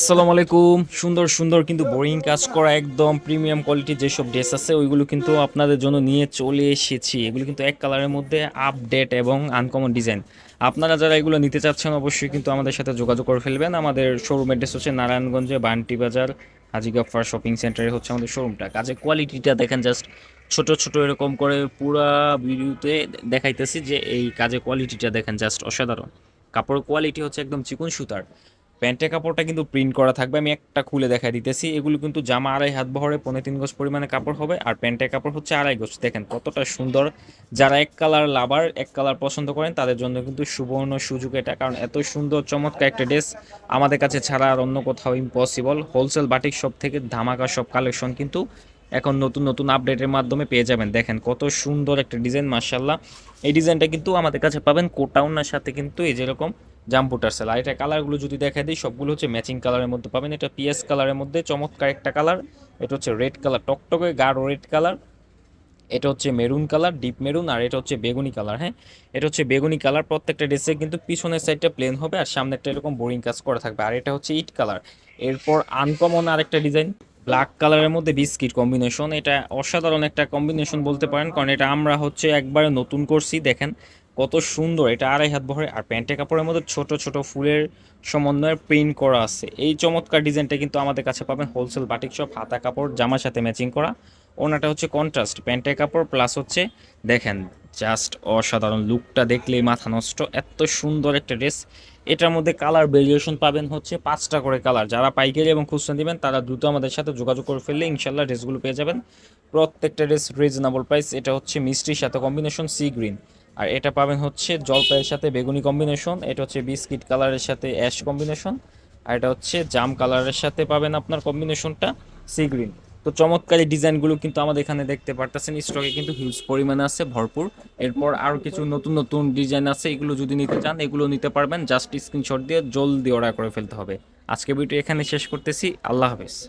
আসসালামু আলাইকুম। সুন্দর সুন্দর কিন্তু বোরিং কাজ করা একদম প্রিমিয়াম কোয়ালিটির যেসব ড্রেস আছে, ওইগুলো কিন্তু আপনাদের জন্য নিয়ে চলে এসেছি। এগুলো কিন্তু এক কালারের মধ্যে আপডেট এবং আনকমন ডিজাইন আপনারা যারা এগুলো নিতে চাচ্ছেন, অবশ্যই কিন্তু আমাদের সাথে যোগাযোগ করে ফেলবেন। আমাদের শোরুম অ্যাড্রেস হচ্ছে নারায়ণগঞ্জে বান্টি বাজার হাজি গাফার শপিং সেন্টারে হচ্ছে আমাদের শোরুমটা কাজে কোয়ালিটিটা দেখেন জাস্ট ছোট ছোট এরকম করে পুরা ভিডিওতে দেখাইতেছি যে এই কাজে কোয়ালিটিটা দেখেন জাস্ট অসাধারণ। কাপড়ের কোয়ালিটি হচ্ছে একদম চিকন সুতার। প্যান্টের কাপড়টা কিন্তু প্রিন্ট করা থাকবে। আমি একটা খুলে দেখা দিতেছি। এগুলো কিন্তু জামা আড়াই হাত বহরে পনেরো তিন গজ পরিমাণে কাপড় হবে। আর প্যান্টের কাপড় হচ্ছে আড়াই গজ। দেখেন কতটা সুন্দর। যারা এক কালার লাভার, এক কালার পছন্দ করেন, তাদের জন্য কিন্তু সুবর্ণ সুযোগ এটা। কারণ এত সুন্দর, চমৎকার একটা ড্রেস। আমাদের কাছে ছাড়া আর অন্য কোথাও ইম্পসিবল হোলসেল বাটিক শপ থেকে ধামাকা সব কালেকশন কিন্তু এখন নতুন নতুন আপডেটের মাধ্যমে পেয়ে যাবেন। দেখেন কত সুন্দর একটা ডিজাইন মার্শাল্লাহ এই ডিজাইনটা কিন্তু আমাদের কাছে পাবেন কোটাউনার সাথে কিন্তু এই যেরকম জাম্পুটার সেল। আর এটা কালারগুলো যদি দেখা দিই, সবগুলো হচ্ছে ম্যাচিং কালারের মধ্যে পাবেন। এটা পিএস কালারের মধ্যে, চমৎকার একটা কালার। এটা হচ্ছে রেড কালার, টকটকে গাঢ় রেড কালার। এটা হচ্ছে মেরুন কালার, ডিপ মেরুন, আর এটা হচ্ছে বেগুনি কালার হ্যাঁ? এটা হচ্ছে বেগুনি কালার, প্রত্যেকটা ড্রেসে কিন্তু পিছনের সাইডটা প্লেন হবে, আর সামনেরটা এরকম বোরিং কাজ করা থাকবে। আর এটা হচ্ছে ইট কালার। এরপর আনকমন আরেকটা ডিজাইন ব্ল্যাক কালারের মধ্যে বিস্কিট কম্বিনেশন এটা অসাধারণ একটা কম্বিনেশন বলতে পারেন, কারণ এটা আমরা হচ্ছে একবারে নতুন করছি, দেখেন। কত সুন্দর। এটা আড়াই হাত ভরে। আর প্যান্টের কাপড়ের মধ্যে ছোট ছোট ফুলের সমন্বয়ে প্রিন্ট করা আছে। এই চমৎকার ডিজাইনটা কিন্তু আমাদের কাছে পাবেন হোলসেল বাটিক শপ হাতা কাপড়, জামার সাথে ম্যাচিং করা। ওনাটা হচ্ছে কন্ট্রাস্ট প্যান্টের কাপড় প্লাস হচ্ছে, দেখেন জাস্ট অসাধারণ লুকটা দেখলেই মাথা নষ্ট। এত সুন্দর একটা ড্রেস এটার মধ্যে কালার ভেরিয়েশন পাবেন হচ্ছে পাঁচটা করে কালার যারা পাইকারি এবং খুচরা দিবেন তারা দ্রুত আমাদের সাথে যোগাযোগ করে ফেললে ইনশাল্লাহ ড্রেসগুলো পেয়ে যাবেন। প্রত্যেকটা ড্রেস রিজনেবল প্রাইস এটা হচ্ছে মিষ্টির সাথে কম্বিনেশন সি গ্রিন আর এটা পাবেন হচ্ছে জলপাইয়ের সাথে বেগুনি কম্বিনেশন এটা হচ্ছে বিস্কিট কালারের সাথে অ্যাশ কম্বিনেশন আর এটা হচ্ছে জাম কালারের সাথে পাবেন আপনার কম্বিনেশনটা সি গ্রিন তো চমৎকারী ডিজাইনগুলো কিন্তু আমাদের এখানে দেখতে পারতেছেন স্টকে কিন্তু হিউজ পরিমাণে আছে, ভরপুর। এরপর আরও কিছু নতুন নতুন ডিজাইন আছে, এগুলো যদি নিতে চান, এগুলো নিতে পারবেন জাস্ট স্ক্রিনশট দিয়ে জলদি অর্ডার করে ফেলতে হবে। আজকে ভিডিও এখানে শেষ করতেছি, আল্লাহ হাফেজ।